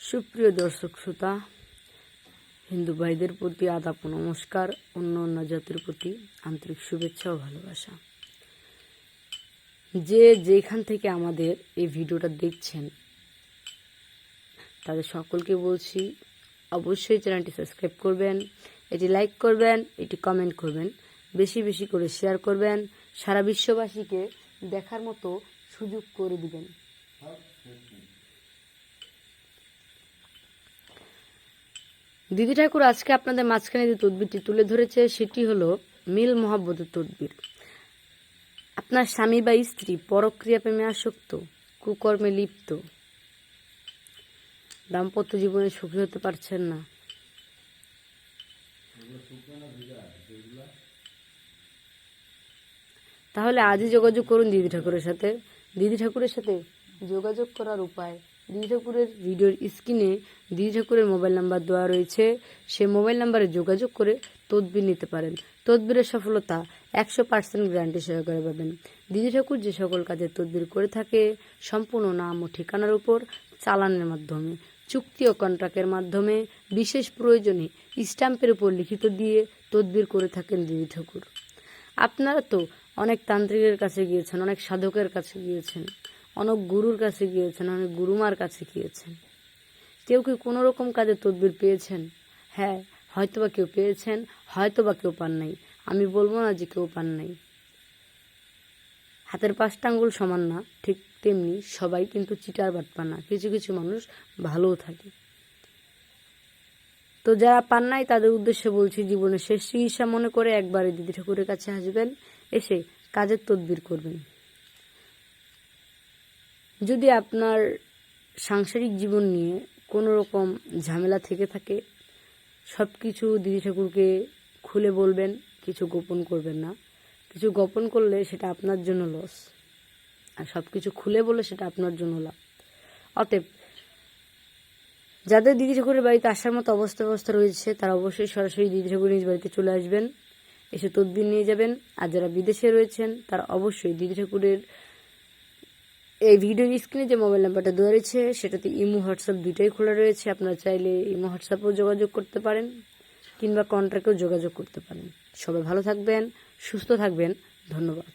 সুপ্রিয় দর্শক শ্রোতা, হিন্দু ভাইদের প্রতি আদাপ নমস্কার, অন্য অন্য জাতির প্রতি আন্তরিক শুভেচ্ছা ও ভালোবাসা। যে যেখান থেকে আমাদের এই ভিডিওটা দেখছেন, তাদের সকলকে বলছি, অবশ্যই চ্যানেলটি সাবস্ক্রাইব করবেন, এটি লাইক করবেন, এটি কমেন্ট করবেন, বেশি বেশি করে শেয়ার করবেন, সারা বিশ্ববাসীকে দেখার মতো সুযোগ করে দিবেন। দিদি ঠাকুর, আজকে আপনাদের মাঝখানে যে তদবিরটি তুলে ধরেছে, সেটি হলো মিল মহাব্বতের তদবির। আপনার স্বামী বা স্ত্রী পরক্রিয়া প্রেমে আসক্ত, কুকর্মে লিপ্ত, দাম্পত্য জীবনে সুখী হতে পারছেন না। তাহলে আজই যোগাযোগ করুন দিদি ঠাকুরের সাথে। দিদি ঠাকুরের সাথে যোগাযোগ করার উপায়। দিদি ঠাকুরের ভিডিওর স্ক্রিনে দিদি ঠাকুরের মোবাইল নাম্বার দেওয়া রয়েছে। সে মোবাইল নাম্বারে যোগাযোগ করে তদবির নিতে পারেন। তদবিরের সফলতা একশো পার্সেন্ট গ্যারান্টি সহকারে পাবেন। দিদি ঠাকুর যে সকল কাজে তদবির করে থাকে, সম্পূর্ণ নাম ও ঠিকানার উপর চালানের মাধ্যমে, চুক্তি ও কন্ট্রাক্টের মাধ্যমে বিশেষ প্রয়োজনে স্ট্যাম্পের উপর লিখিত দিয়ে তদবির করে থাকেন দিদি ঠাকুর আপনারা তো অনেক তান্ত্রিকের কাছে গিয়েছেন, অনেক সাধকের কাছে গিয়েছেন। অনেক গুরুর কাছে গিয়েছেন, অনেক গুরুমার কাছে গিয়েছেন। কেউ কি কোনো রকম কাজে তদবির পেয়েছেন? হ্যাঁ হয়তো বা কেউ পেয়েছেন হয়তো বা কেউ পান নাই। আমি বলব না যে কেউ পান নাই। হাতের পাঁচটা আঙ্গুল সমান না, ঠিক তেমনি সবাই কিন্তু চিটার বাটপা না, কিছু কিছু মানুষ ভালোও থাকে। তো যারা পান নাই, তাদের উদ্দেশ্যে বলছি জীবনের শেষ চিকিৎসা মনে করে একবারে দিদি ঠাকুরের কাছে আসবেন, এসে কাজের তদবির করবেন। যদি আপনার সাংসারিক জীবন নিয়ে কোনো রকম ঝামেলা থেকে থাকে সব কিছু দিদি ঠাকুরকে খুলে বলবেন, কিছু গোপন করবেন না। কিছু গোপন করলে সেটা আপনার জন্য লস আর সব কিছু খুলে বলে সেটা আপনার জন্য লাভ। অতএব, যাদের দিদি ঠাকুরের বাড়িতে আসার মতো অবস্থা অবস্থা রয়েছে, তারা অবশ্যই সরাসরি দিদি ঠাকুর নিজ বাড়িতে চলে আসবেন, এসে তদবির নিয়ে যাবেন, আর যারা বিদেশে রয়েছেন, তারা অবশ্যই দিদি ঠাকুরের এই ভিডিওর স্ক্রিনে যে মোবাইল নাম্বারটা দেওয়া রয়েছে, সেটাতে ইমো, হোয়াটসঅ্যাপ দুইটাই খোলা রয়েছে। আপনারা চাইলে ইমো, হোয়াটসঅ্যাপেও যোগাযোগ করতে পারেন কিংবা কন্ট্রাক্টেও যোগাযোগ করতে পারেন। সবাই ভালো থাকবেন, সুস্থ থাকবেন। ধন্যবাদ।